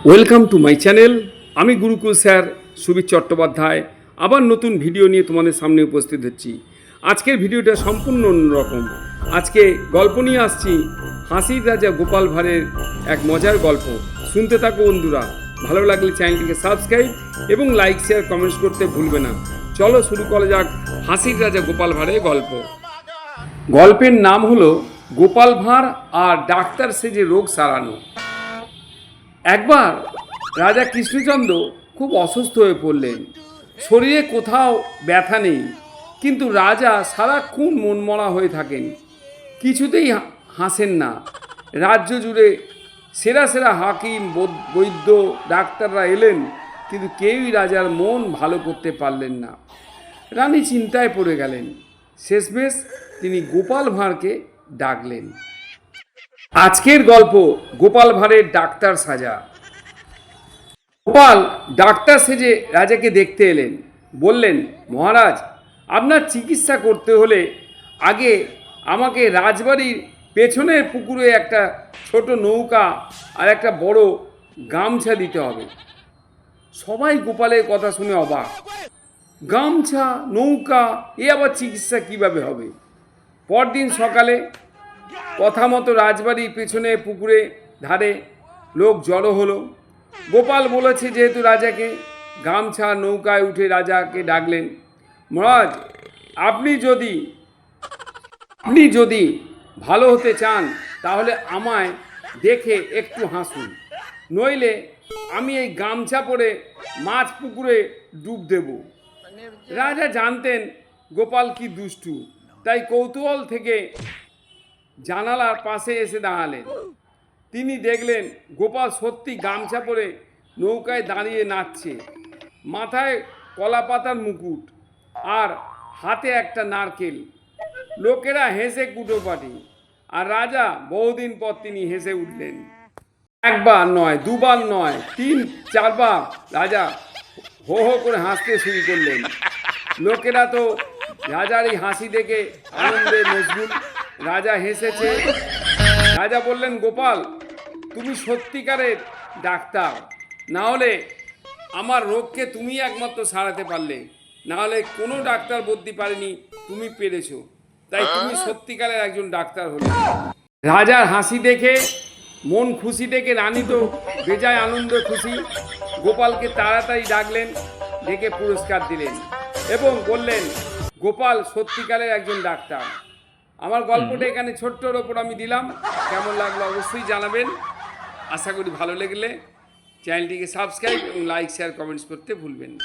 Welcome to my channel আমি Gurukul sir Subir Chattopadhyay. আবার নতুন ভিডিও নিয়ে তোমাদের সামনে উপস্থিত হচ্ছি। আজকের ভিডিওটা সম্পূর্ণ অন্যরকম। আজকে গল্প নিয়ে আসছি হাসির রাজা গোপাল ভাঁড়ের এক মজার গল্প। শুনতে থাকো বন্ধুরা। ভালো লাগলে চ্যানেলটিকে সাবস্ক্রাইব এবং লাইক শেয়ার কমেন্টস করতে ভুলবে না। চলো শুরু করা যাক হাসির রাজা গোপাল ভাঁড়ের গল্প। গল্পের নাম হলো গোপাল ভাঁড় আর ডাক্তার সেজে রোগ সারানো। একবার রাজা কৃষ্ণচন্দ্র খুব অসুস্থ হয়ে পড়লেন। শরীরে কোথাও ব্যথা নেই, কিন্তু রাজা সারাক্ষণ মনমরা হয়ে থাকেন। কিছুতেই হাসেন না। রাজ্য জুড়ে সেরা সেরা হাকিম বৈদ্য, ডাক্তাররা এলেন, কিন্তু কেউই রাজার মন ভালো করতে পারলেন না। রানী চিন্তায় পড়ে গেলেন। শেষমেশ তিনি গোপাল ভাঁড়কে ডাকলেন। আজকের গল্প গোপাল ভাঁড়ের ডাক্তার সাজা। গোপাল ডাক্তার সেজে রাজাকে দেখতে এলেন। বললেন, মহারাজ, আপনার চিকিৎসা করতে হলে আগে আমাকে রাজবাড়ির পেছনের পুকুরে একটা ছোট নৌকা আর একটা বড় গামছা দিতে হবে। সবাই গোপালের কথা শুনে অবাক। গামছা, নৌকা, এ আবার চিকিৎসা কীভাবে হবে? পরদিন সকালে কথা মতো রাজবাড়ির পেছনে পুকুরে ধারে লোক জড়ো হলো। গোপাল বলেছে যেহেতু রাজাকে গামছা নৌকায় উঠে রাজাকে ডাকলেন, মহারাজ, আপনি যদি আপনি যদি ভালো হতে চান, তাহলে আমায় দেখে একটু হাসুন। নইলে আমি এই গামছা পরে মাছ পুকুরে ডুব দেব। রাজা জানতেন গোপাল কি দুষ্টু, তাই কৌতূহল থেকে জানালার পাশে এসে দাঁড়ালেন। তিনি দেখলেন গোপাল সত্যি গামছা পরে নৌকায় দাঁড়িয়ে নাচছে। মাথায় কলা পাতার মুকুট আর হাতে একটা নারকেল। লোকেরা হেসে কুটোপাটি আর রাজা বহুদিন পর তিনি হেসে উঠলেন। একবার নয়, দুবার নয়, তিন, চারবার রাজা হো হো করে হাসতে শুরু করলেন। লোকেরা তো রাজার এই হাসি দেখে আনন্দে মশগুল রাজা হেসেছে। রাজা বললেন, গোপাল, তুমি সত্যিকারের ডাক্তার। না হলে আমার রোগকে তুমি একমাত্র সারাতে পারলে। না হলে কোনো ডাক্তার বলতে পারেনি, তুমি পেরেছ। তাই তুমি সত্যিকারের একজন ডাক্তার হলে। রাজার হাসি দেখে, মন খুশি দেখে রানী তো বেজায় আনন্দ খুশি। গোপালকে তাড়াতাড়ি ডাকলেন, ডেকে পুরস্কার দিলেন এবং বললেন, গোপাল সত্যিকারের একজন ডাক্তার। আমার গল্পটা এখানে ছোট্টর ওপর আমি দিলাম। কেমন লাগল অবশ্যই জানাবেন। আশা করি ভালো লাগলে চ্যানেলটিকে সাবস্ক্রাইব এবং লাইক শেয়ার কমেন্টস করতে ভুলবেন না।